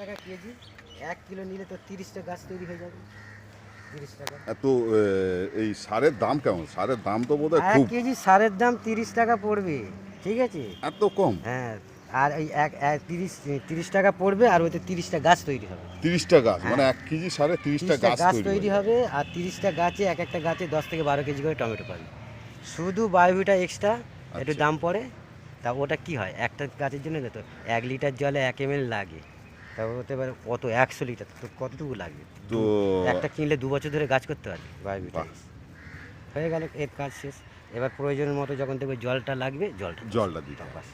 টাকা কেজি এক কিলো নিলে তো তিরিশটা গাছ তৈরি হয়ে যাবে। তিরিশ টাকা এ, এই সারের দাম কেমন? সারের দাম তো বোধ এক কেজি সারের দাম তিরিশ টাকা পড়বে ঠিক আছে? এত কম? হ্যাঁ আর এই এক তিরিশ তিরিশ টাকা পড়বে আর ওইতে তিরিশটা গাছ তৈরি হবে। তিরিশটা গাছ মানে এক কেজি সারে তিরিশটা গাছ তৈরি হবে আর তিরিশটা গাছে এক একটা গাছে দশ থেকে বারো কেজি করে টমেটো পাবে। শুধু বায়োভিটা এক্সট্রা একটু আচ্ছা। দাম পড়ে তা ওটা কি হয়? একটা গাছের জন্য তো এক লিটার জলে এক এম লাগে। তা হতে পারে কত একশো লিটার তো কতটুকু লাগবে? তো একটা কিনলে দু বছর ধরে গাছ করতে পারবে বায়োভিটা হয়ে গেল এর কাজ শেষ। এবার প্রয়োজনের মতো যখন দেখবে জলটা লাগবে জলটা জলটা দিতে বাস।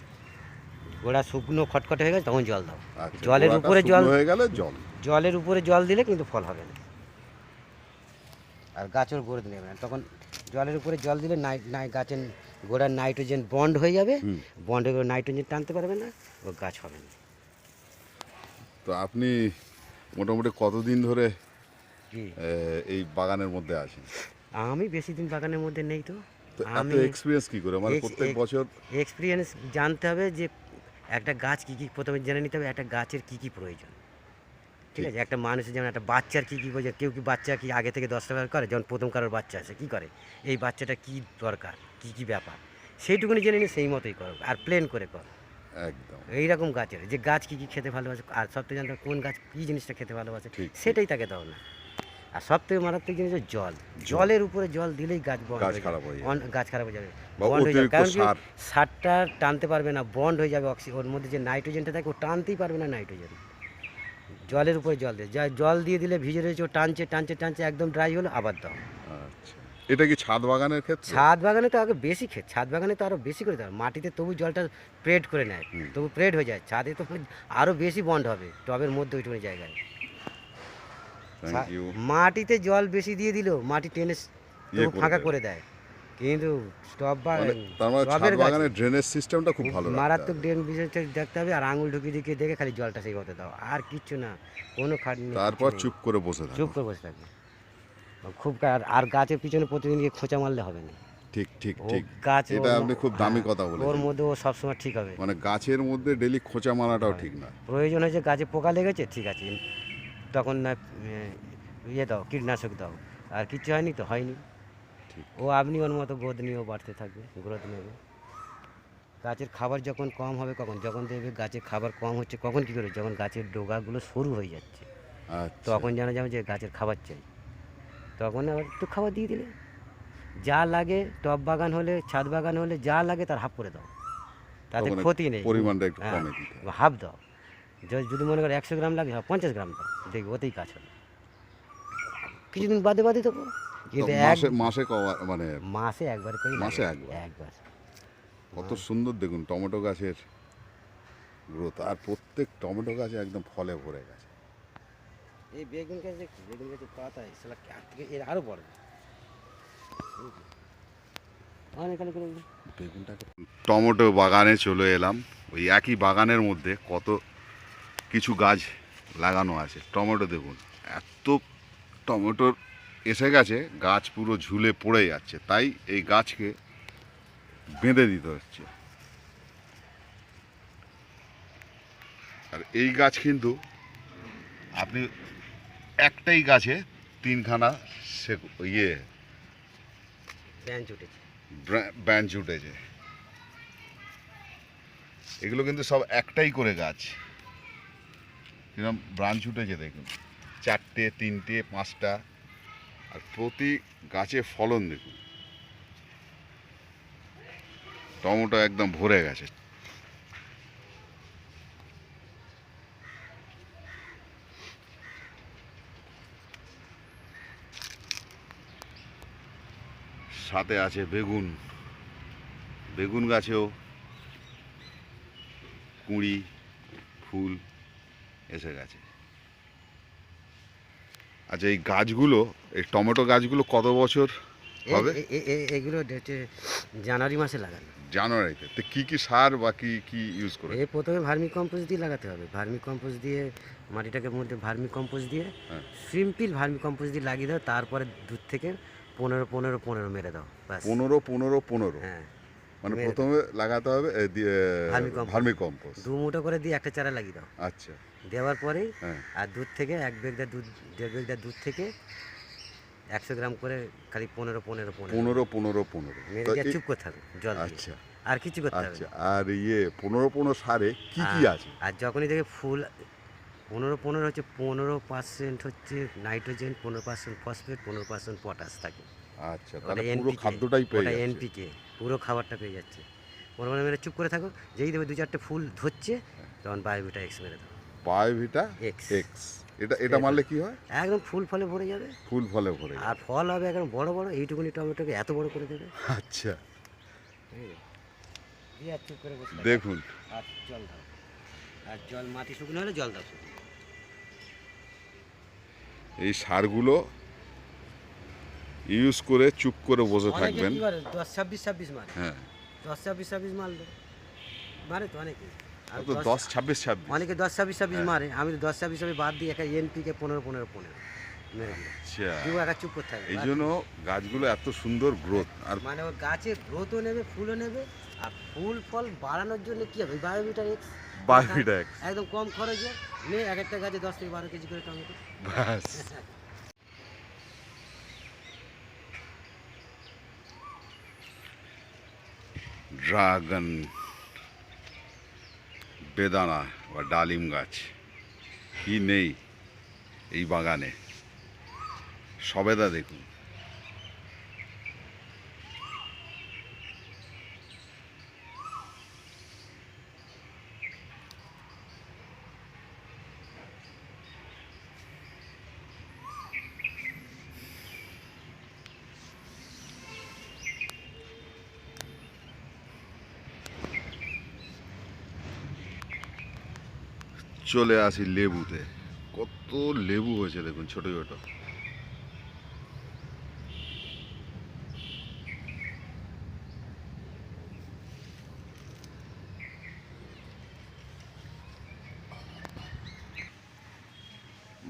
গোড়া শুকনো খটখটে হয়ে গেছে তখন জল দাও। আচ্ছা, জলের উপরে জল হয়ে গেলে জল। জলের উপরে জল দিলে কিন্তু ফল হবে না। আর গাছের গোড়া নেবে না। তখন জলের উপরে জল দিলে নাই নাই গাছের গোড়ার নাইট্রোজেন বন্ড হয়ে যাবে। বন্ডে করে নাইট্রোজেন টানতে পারবে না ও গাছ হবে না। তো আপনি মোটামুটি কতদিন ধরে এই বাগানের মধ্যে আছেন? আমি বেশি দিন বাগানের মধ্যে নেই তো। আমি এক্সপিরিয়েন্স কি করে? মানে প্রত্যেক বছর এক্সপিরিয়েন্স জানতে হবে যে একটা গাছ কী কী প্রথমে জেনে নিতে হবে একটা গাছের কী কী প্রয়োজন। ঠিক আছে? একটা মানুষের যেমন একটা বাচ্চার কী কী প্রয়োজন কেউ কি বাচ্চা কি আগে থেকে দশটা বার করে? যেমন প্রথম কারোর বাচ্চা আছে কী করে? এই বাচ্চাটা কী দরকার? কী কী ব্যাপার? সেইটুকুনি জেনে নিয়ে সেই মতোই করো আর প্লেন করে কর। একদম। এইরকম গাছের যে গাছ কী কী খেতে ভালোবাসে আর সব থেকে জানতে হবে কোন গাছ কী জিনিসটা খেতে ভালোবাসে ঠিক। সেটাই তাকে দাও না। আর সব থেকে মারাত্মক জিনিস হচ্ছে জল। জলের উপরে জল দিলেই গাছ বন্ধ গাছ হয়ে খারাপ হয়ে যাবে। অন- গাছ খারাপ হয়ে যাবে। বা বন্ড হয়ে যাবে। অতিরিক্ত কারণ কি সার। সারটা টানতে পারবে না বন্ড হয়ে যাবে অক্সি ওর মধ্যে যে নাইট্রোজেনটা থাকে ও টানতেই পারবে না নাইট্রোজেন। জলের উপরে জল দিয়ে যা জল দিয়ে দিলে ভিজে রয়েছে ও টানছে টানছে টানছে একদম ড্রাই হলো আবার দাও। আচ্ছা। এটা কি ছাদ বাগানের ক্ষেত্রে? ছাদ বাগানে তো আগে বেশি খেত ছাদ বাগানে তো আরও বেশি করে দেয়। মাটিতে তবু জলটা স্প্রেড করে নেয়। তবু স্প্রেড হয়ে যায়। ছাদে তো আরও বেশি বন্ড হবে টবের মধ্যে ওইটুকুনি জায়গায়। মাটিতে জল বেশি দিয়ে দিল মাটি টেনে ইয়ে ফাঁকা করে দেয়। কিন্তু টব বা মানে মানে ছাদ বাগানের ড্রেনেজ সিস্টেমটা খুব ভালো মারাত্মক। ড্রেন বিষয়টা দেখতে হবে আর আঙুল ঢুকিয়ে ঢুকিয়ে দেখে খালি জলটা সেই মতো দাও। আর কিচ্ছু না। কোনো খাটনি তারপর চুপ করে বসে থাকো। চুপ করে বসে থাকবে। খুব আর গাছের পিছনে প্রতিদিন গিয়ে খোঁচা মারলে হবে না। ঠিক ঠিক ঠিক। গাছ এটা আপনি খুব দামি হ্যাঁ, কথা ওর মধ্যে ও সবসময় ঠিক হবে। মানে গাছের মধ্যে ডেলি খোঁচা মারাটাও ঠিক না। প্রয়োজন হয়েছে গাছে পোকা লেগেছে ঠিক আছে। তখন না ইয়ে দাও কীটনাশক দাও। আর কিচ্ছু হয়নি তো হয়নি। ঠিক। ও আপনি ওর মতো গ্রোথ নিয়েও বাড়তে থাকবে গ্রোথ নেবে। গাছের খাবার যখন কম হবে কখন? যখন দেখবে গাছের খাবার কম হচ্ছে কখন কী করে? যখন গাছের ডোগাগুলো সরু হয়ে যাচ্ছে আচ্ছা। তখন জানা যাবে যে গাছের খাবার চাই। তখন আবার একটু খাবার দিয়ে দিলে। যা লাগে টব বাগান হলে ছাদ বাগান হলে যা লাগে তার হাফ করে দাও। তাতে ক্ষতি নেই। পরিমাণটা একটু হ্যাঁ, কমে হাফ দাও। যদি- যদি মনে করো একশো গ্রাম লাগে পঞ্চাশ গ্রাম দাও। দেখবে ওতেই কাজ হবে কিছুদিন বাদে বাদে দেবো। তো কিন্তু মাসে মানে মাসে একবার করে মাসে? একবার। কত সুন্দর দেখুন টমেটো গাছের গ্রোথ আর প্রত্যেক টমেটো গাছে একদম ফলে ভরে গেছে। এই বেগুন গাছ দেখছি বেগুন গাছের পাতা সেটা আর থেকে এর আরও বড়। বেগুনটাকে টমেটো বাগানে চলে এলাম। ওই একই বাগানের মধ্যে কত কিছু গাছ লাগানো আছে। টমেটো দেখুন, এত টমেটোর এসে গেছে, গাছ পুরো ঝুলে পড়ে যাচ্ছে। তাই এই গাছকে বেঁধে দিতে হচ্ছে। আর এই গাছ কিন্তু আপনি একটাই গাছে তিনখানা সে ইয়ে ব্যাঞ্চ উঠেছে। এগুলো কিন্তু সব একটাই করে গাছ। কীরকম ব্রাঞ্চ উঠেছে দেখুন। চারটে তিনটে পাঁচটা আর প্রতি গাছে ফলন দেখুন। টমেটো একদম ভরে গেছে। সাথে আছে বেগুন। বেগুন গাছেও কুঁড়ি ফুল এসে গেছে। আচ্ছা এই গাছগুলো এই টমেটো গাছগুলো কত বছর হবে? এগুলো হচ্ছে জানুয়ারি মাসে লাগানো। জানুয়ারিতে। তো কি কি সার বা কি কি ইউজ করে? এ প্রথমে ভার্মি কম্পোস্ট দিয়ে লাগাতে হবে। ভার্মি কম্পোস্ট দিয়ে মাটিটাকে মধ্যে ভার্মি কম্পোস্ট দিয়ে হ্যাঁ। সিম্পল ভার্মি কম্পোস্ট দিয়ে লাগিয়ে দাও তারপরে দুধ থেকে পনেরো পনেরো পনেরো মেরে দাও ব্যাস। পনেরো পনেরো পনেরো। হ্যাঁ মানে প্রথমে লাগাতে হবে ভার্মি কম্পোস্ট। দু মুঠো করে দিয়ে একটা চারা লাগিয়ে দাও। আচ্ছা। দেওয়ার পরেই হ্যাঁ। আর দুধ থেকে এক বেগদা দুধ দেড় বেগদা দুধ থেকে একশো গ্রাম করে খালি পনেরো পনেরো পনেরো। পনেরো পনেরো পনেরো। মেরে দিয়ে চুপ করতে হবে জল আচ্ছা। আর কিছু করতে হবে আচ্ছা। আর ইয়ে পনেরো পনেরো সারে কি কি আছে? আর যখনই দেখে ফুল পনেরো পনেরো হচ্ছে পনেরো পার্সেন্ট হচ্ছে নাইট্রোজেন পনেরো পার্সেন্ট ফসফেট পনেরো পার্সেন্ট পটাশ থাকে। আচ্ছা তাহলে পুরো খাদ্যটাই পেয়ে যাচ্ছে। এনপিকে পুরো খাবারটা পেয়ে যাচ্ছে। মনে মনে মেরে চুপ করে থাকো যেই দেবে দু চারটে ফুল ধরছে তখন বায়োভিটা এক্স মেরে দেবো বায়োভিটা এক্স এক্স এটা এটা মারলে কি হয়? একদম ফুল ফলে ভরে যাবে। ফুল ফলে ভরে। আর ফল হবে একদম বড় বড় এইটুকুনি টমেটোকে এত বড় করে দেবে। আচ্ছা। দেখুন। আর জল দাও। আর জল মাটি শুকনো হলে জল দাও শুধু। এই সারগুলো ইউজ করে চুপ করে বসে থাকবেন। দশ ছাব্বিশ ছাব্বিশ মারে। হ্যাঁ। দশ ছাব্বিশ ছাব্বিশ মাল মারে তো অনেকে। আর তো দশ- ছাব্বিশ ছাব্বিশ। অনেকে দশ ছাব্বিশ ছাব্বিশ মারে। আমি তো দশ ছাব্বিশ ছাব্বিশ বাদ দিই একা এনপিকে পনেরো পনেরো পনেরো। আচ্ছা। এই জন্য গাছগুলো এত সুন্দর গ্রোথ আর মানে গাছের গ্রোথও নেবে ফুলও নেবে আর ফুল ফল বাড়ানোর জন্য কি হবে? বায়োমিটার এক্স বায়োভিটা এক্স একদম কম খরচে নে এক একটা গাছে দশ থেকে বারো কেজি করে টমেটো। ব্যাস। ড্রাগন বেদানা বা ডালিম গাছ কি নেই এই বাগানে? সবেদা দেখুন। চলে আসি লেবুতে। কত লেবু হয়েছে দেখুন, ছোট ছোট।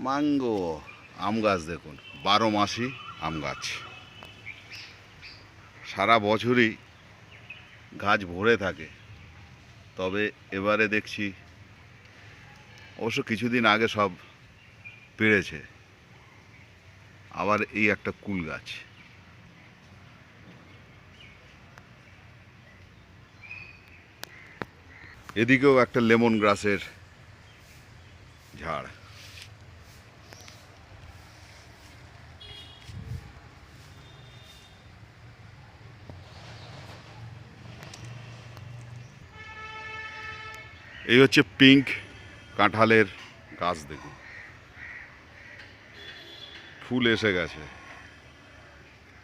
মাঙ্গো আম গাছ দেখুন, বারো মাসি আম গাছ। সারা বছরই গাছ ভরে থাকে। তবে এবারে দেখছি অবশ্য কিছুদিন আগে সব পেরেছে আবার এই একটা কুল গাছ। এদিকেও একটা লেমন গ্রাসের ঝাড়। এই হচ্ছে পিঙ্ক কাঁঠালের গাছ দেখুন। ফুল এসে গেছে।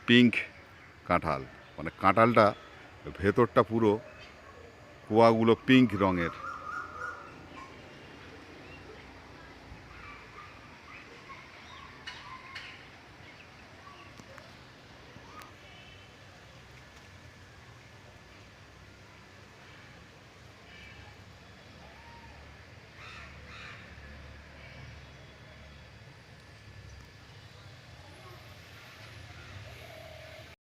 পিঙ্ক কাঁঠাল। মানে কাঁঠালটা ভেতরটা পুরো কুয়াগুলো পিঙ্ক রঙের।